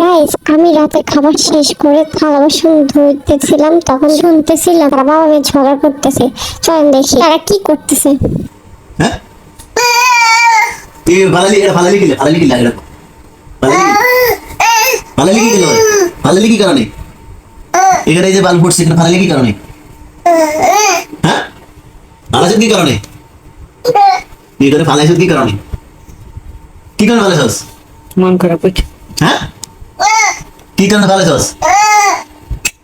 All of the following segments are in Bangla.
গাইস আমি রাতে খাবার শেষ করে থালা বাসন ধুইতেছিলাম তখন শুনতেছিলাম তারা বাবা মেয়ে ঝগড়া করতেছে। চলেন দেখি তারা কি করতেছে। হ্যাঁ? ভালালি এটা ভালালি ভালালি ভালালি কি কিলো ভালালি কি কারণে? এখানে এই যে বাল ফুটছে এখানে ভালালি কি কারণে? হ্যাঁ? কি কারণে? এখানে ফালাইছ কি কারণে? কি কারণে ফালাইছস মন খারাপ হচ্ছে হ্যাঁ? কি কারণে ফালাইছস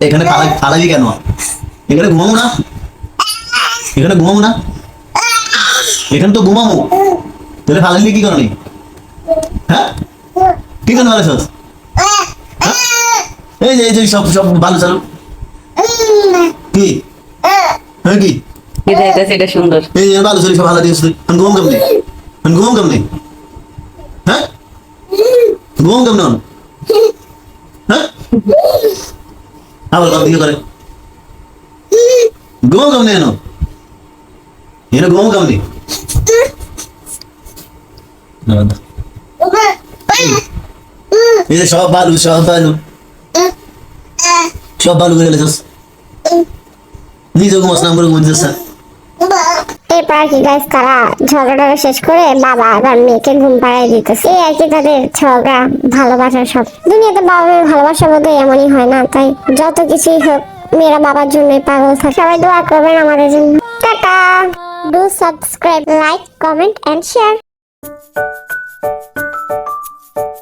এখানে ফালাবি কেন? এখানে ঘুমাবো না? এখানে ঘুমাবো না? এখানে তো ঘুমাবো। তাহলে ফালাইলি কি কারণে হ্যাঁ? কি কারণে ফালাইছস হ্যাঁ? এই যে এই যে সব সব ভালো চালু। কি? হ্যাঁ কি? এটা এটা সেটা সুন্দর। এই ভালো চালু সব ভালো ঘুমাম কেমনে? কেমনে? হ্যাঁ? ঘুমাম কেমনে? হ্যাঁ? আবার কত করে ঘুমাও কেমনে এনো এনো ঘুমাও কেমনে? এই যে সব বালু সব বালু। সব বালু করে গেলেছিস নিজে ঘুমাস না ঘুমাচ্ছিস কি গাইস তারা ঝগড়া শেষ করে বাবা আবার মেয়েকে ঘুম পাড়াই দিতেছে। এই আর কি তাদের ঝগড়া, ভালোবাসা সব। দুনিয়াতে বাবা ভালোবাসা বোধ এমনই হয় না, তাই যত কিছুই হোক মেয়েরা বাবার জন্যই পাগল থাকে। সবাই দোয়া করবেন আমাদের জন্য। Tata! Do subscribe like comment and share